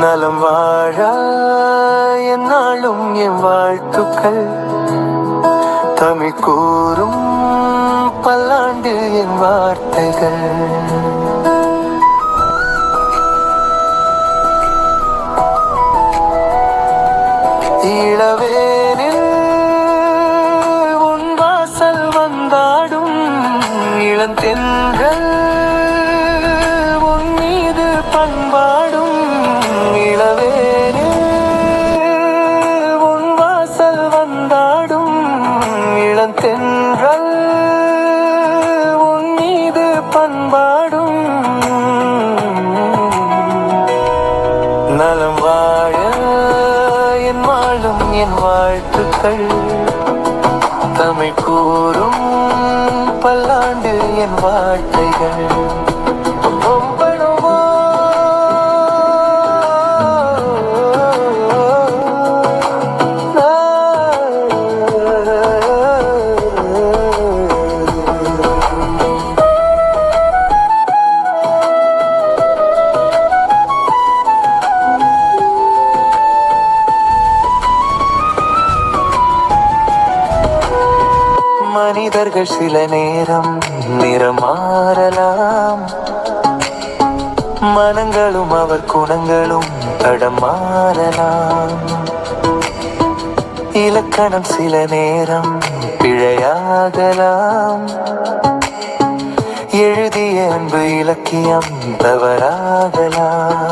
நலம் வாழ என்னாலும் என் வாழ்த்துக்கள். தமிழ் கூறும் பல்லாண்டு என் வார்த்தைகள். இளவேனில் உன் வாசல் வந்தாடும் இளந்தென்றல் நலம் வாழ என் வாழும் என் வாழ்த்துக்கள். தமிழ் கூறும் பல்லாண்டு என் வாழ்க்கைகள். மனிதர்கள் சில நேரம் நிறமாறலாம். மனங்களும் அவர் குணங்களும் தடம் இலக்கணம் சில நேரம் பிழையாகலாம். எழுதிய அன்பு இலக்கியம் தவறாகலாம்.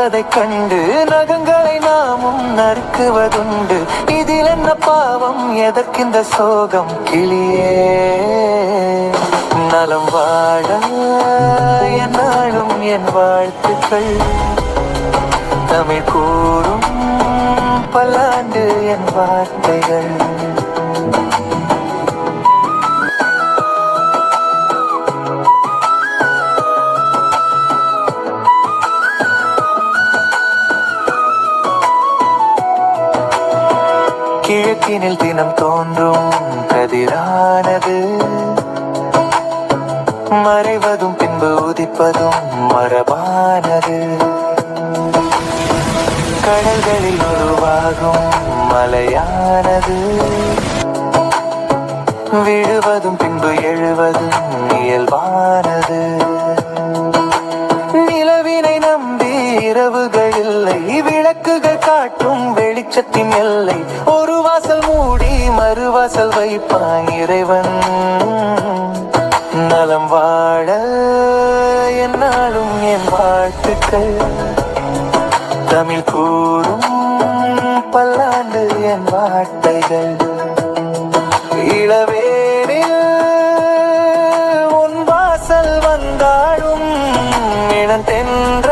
வளர்ந்ததைக் கண்டு நகங்களை நாமும் நறுக்குவதுண்டு. இதில் என்ன பாவம்? எதற்கிந்த சோகம்? கிளியே நலம் வாழ என்னாலும் என் வாழ்த்துக்கள். தமிழ் கூறும் பல்லாண்டு என் வார்த்தைகள். கிழக்கினில் தினம் தோன்றும் கதிரானது. மறைவதும் பின்பு உதிப்பதும் மரபானது. கடல்களில் உருவாகும் மலையானது. விழுவதும் பின்பு எழுவதும் இயல்பானது. வெளிச்சத்தின் எல்லை. ஒரு வாசல் மூடி மறுவாசல் வைப்பான் இறைவன். நலம் வாழ என்னாலும் என் வாழ்த்துக்கள். தமிழ் கூறும் பல்லாண்டு என் வார்த்தைகள். இளவேனில் உன் வாசல் வந்தாடும் இளந்தென்றல்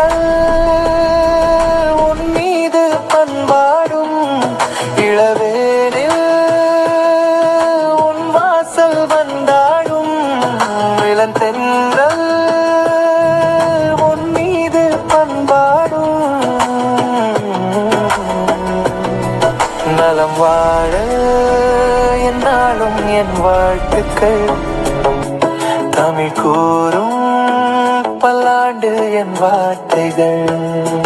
காலம் வாழ என்னாலும் என் வாழ்த்துக்கள். தமிழ் கூறும் பல்லாண்டு என் வார்த்தைகள்.